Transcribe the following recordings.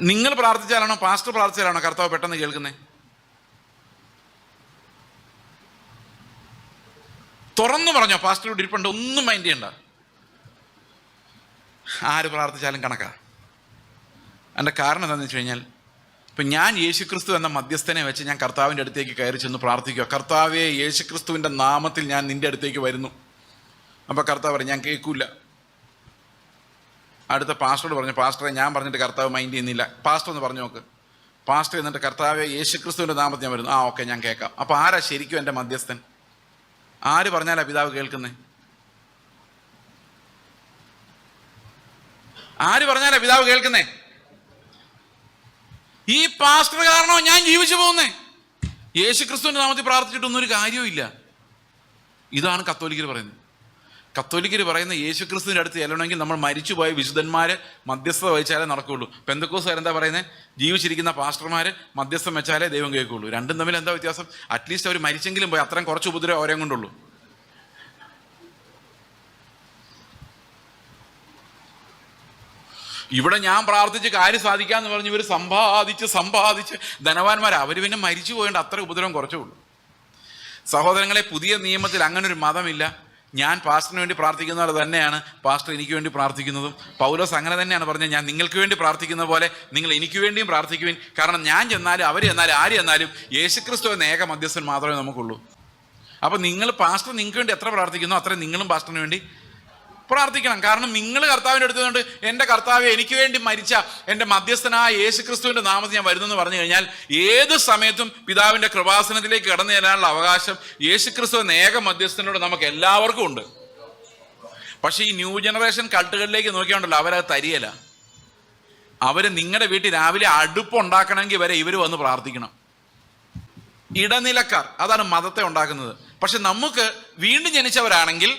നിങ്ങൾ പ്രാർത്ഥിച്ചാലാണോ പാസ്റ്റർ പ്രാർത്ഥിച്ചാലാണോ കർത്താവ് പെട്ടെന്ന് കേൾക്കുന്നത് തുറന്നു പറഞ്ഞോ പാസ്റ്റർ ഇരിപ്പുണ്ട് ഒന്നും മൈൻഡ് ചെയ്യണ്ട. ആര് പ്രാർത്ഥിച്ചാലും കണക്കാ. എന്റെ കാരണം എന്താണെന്ന് വെച്ച് കഴിഞ്ഞാൽ ഇപ്പം ഞാൻ യേശുക്രിസ്തു എന്ന മധ്യസ്ഥനെ വെച്ച് ഞാൻ കർത്താവിന്റെ അടുത്തേക്ക് കയറി ചെന്ന് പ്രാർത്ഥിക്കുക. കർത്താവെ യേശുക്രിസ്തുവിന്റെ നാമത്തിൽ ഞാൻ നിന്റെ അടുത്തേക്ക് വരുന്നു. അപ്പോൾ കർത്താവ് പറയും ഞാൻ കേൾക്കൂല. അടുത്ത പാസ്റ്ററോട് പറഞ്ഞു പാസ്റ്ററെ ഞാൻ പറഞ്ഞിട്ട് കർത്താവ് മൈൻഡ് ചെയ്യുന്നില്ല. പാസ്റ്റർ ഒന്ന് പറഞ്ഞു നോക്ക്. പാസ്റ്റർ എന്നിട്ട് കർത്താവ് യേശുക്രിസ്തുവിന്റെ നാമത്തിൽ ഞാൻ വരുന്നു. ആ ഓക്കെ ഞാൻ കേൾക്കാം. അപ്പോൾ ആരാ ശരിക്കും എന്റെ മധ്യസ്ഥൻ? ആര് പറഞ്ഞാലാ പിതാവ് കേൾക്കുന്നത് ആര് പറഞ്ഞാലാ പിതാവ് കേൾക്കുന്നേ? ഈ പാസ്റ്റർ കാരണോ ഞാൻ ജീവിച്ചു പോകുന്നേ? യേശു ക്രിസ്തുവിന്റെ നാമത്തിൽ പ്രാർത്ഥിച്ചിട്ടൊന്നും ഒരു കാര്യവുമില്ല. ഇതാണ് കത്തോലിക്കർ പറയുന്നത്. കത്തോലിക്കർ പറയുന്ന യേശു ക്രിസ്തുവിന്റെ അടുത്ത് ചെല്ലണമെങ്കിൽ നമ്മൾ മരിച്ചുപോയ വിശുദ്ധന്മാർ മധ്യസ്ഥത വഹിച്ചാലേ നടക്കുകയുള്ളൂ പെന്തക്കോസുകാർ എന്താ പറയുന്നത് ജീവിച്ചിരിക്കുന്ന പാസ്റ്റർമാർ മധ്യസ്ഥം വെച്ചാലേ ദൈവം കേൾക്കുകയുള്ളൂ രണ്ടും തമ്മിൽ എന്താ വ്യത്യാസം? അറ്റ്ലീസ്റ്റ് അവർ മരിച്ചെങ്കിലും പോയി അത്രയും കുറച്ച് ഉപദ്രവം അവരെ കൊണ്ടുള്ളൂ. ഇവിടെ ഞാൻ പ്രാർത്ഥിച്ച് കാര്യം സാധിക്കാന്ന് പറഞ്ഞ് ഇവർ സമ്പാദിച്ച് സമ്പാദിച്ച് ധനവാന്മാർ അവർ പിന്നെ മരിച്ചു പോയേണ്ട അത്ര ഉപദ്രവം കുറച്ചേ ഉള്ളൂ. സഹോദരങ്ങളെ പുതിയ നിയമത്തിൽ അങ്ങനെ ഒരു മതമില്ല. ഞാൻ പാസ്റ്ററിന് വേണ്ടി പ്രാർത്ഥിക്കുന്ന പോലെ തന്നെയാണ് പാസ്റ്റർ എനിക്ക് വേണ്ടി പ്രാർത്ഥിക്കുന്നതും. പൗലോസ് അങ്ങനെ തന്നെയാണ് പറഞ്ഞത് ഞാൻ നിങ്ങൾക്ക് വേണ്ടി പ്രാർത്ഥിക്കുന്ന പോലെ നിങ്ങൾ എനിക്ക് വേണ്ടിയും പ്രാർത്ഥിക്കുവിൻ. കാരണം ഞാൻ ചെന്നാലും അവർ ചെന്നാലും ആര് ചെന്നാലും യേശുക്രിസ്തു എന്ന ഏക മധ്യസ്ഥൻ മാത്രമേ നമുക്കുള്ളൂ. അപ്പോൾ നിങ്ങൾ പാസ്റ്റർ നിങ്ങൾക്ക് വേണ്ടി എത്ര പ്രാർത്ഥിക്കുന്നു അത്രയും നിങ്ങളും പാസ്റ്ററിന് വേണ്ടി പ്രാർത്ഥിക്കണം. കാരണം നിങ്ങൾ കർത്താവിന്റെ അടുത്തുകൊണ്ട് എന്റെ കർത്താവ് എനിക്ക് വേണ്ടി മരിച്ച എന്റെ മധ്യസ്ഥനായ യേശു ക്രിസ്തുവിന്റെ നാമത്തിൽ ഞാൻ വരുന്നെന്ന് പറഞ്ഞു കഴിഞ്ഞാൽ ഏത് സമയത്തും പിതാവിന്റെ കൃപാസനത്തിലേക്ക് കടന്നു ചെല്ലാനുള്ള അവകാശം യേശു ക്രിസ്തു എന്ന ഏക മധ്യസ്ഥനോട് നമുക്ക് എല്ലാവർക്കും ഉണ്ട്. പക്ഷേ ഈ ന്യൂ ജനറേഷൻ കൾട്ടുകളിലേക്ക് നോക്കിയാണ്ടല്ലോ അവരത് തരിയല. അവർ നിങ്ങളുടെ വീട്ടിൽ രാവിലെ അടുപ്പുണ്ടാക്കണമെങ്കിൽ വരെ ഇവർ വന്ന് പ്രാർത്ഥിക്കണം. ഇടനിലക്കാർ അതാണ് മതത്തെ ഉണ്ടാക്കുന്നത്. പക്ഷെ നമുക്ക് വീണ്ടും ജനിച്ചവരാണെങ്കിൽ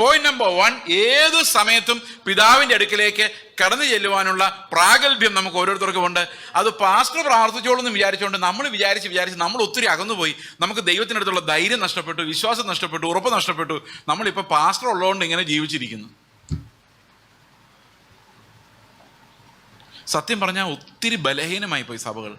പോയിന്റ് നമ്പർ വൺ ഏത് സമയത്തും പിതാവിന്റെ അടുക്കിലേക്ക് കടന്നു ചെല്ലുവാനുള്ള പ്രാഗൽഭ്യം നമുക്ക് ഓരോരുത്തർക്കും ഉണ്ട്. അത് പാസ്റ്റർ പ്രാർത്ഥിച്ചോളൂ എന്ന് വിചാരിച്ചുകൊണ്ട് നമ്മൾ വിചാരിച്ച് വിചാരിച്ച് നമ്മൾ ഒത്തിരി അകന്നുപോയി. നമുക്ക് ദൈവത്തിനടുത്തുള്ള ധൈര്യം നഷ്ടപ്പെട്ടു വിശ്വാസം നഷ്ടപ്പെട്ടു ഉറപ്പ് നഷ്ടപ്പെട്ടു. നമ്മളിപ്പോൾ പാസ്റ്റർ ഉള്ളതുകൊണ്ട് ഇങ്ങനെ ജീവിച്ചിരിക്കുന്നു. സത്യം പറഞ്ഞാൽ ഒത്തിരി ബലഹീനമായി പോയി സഭകൾ.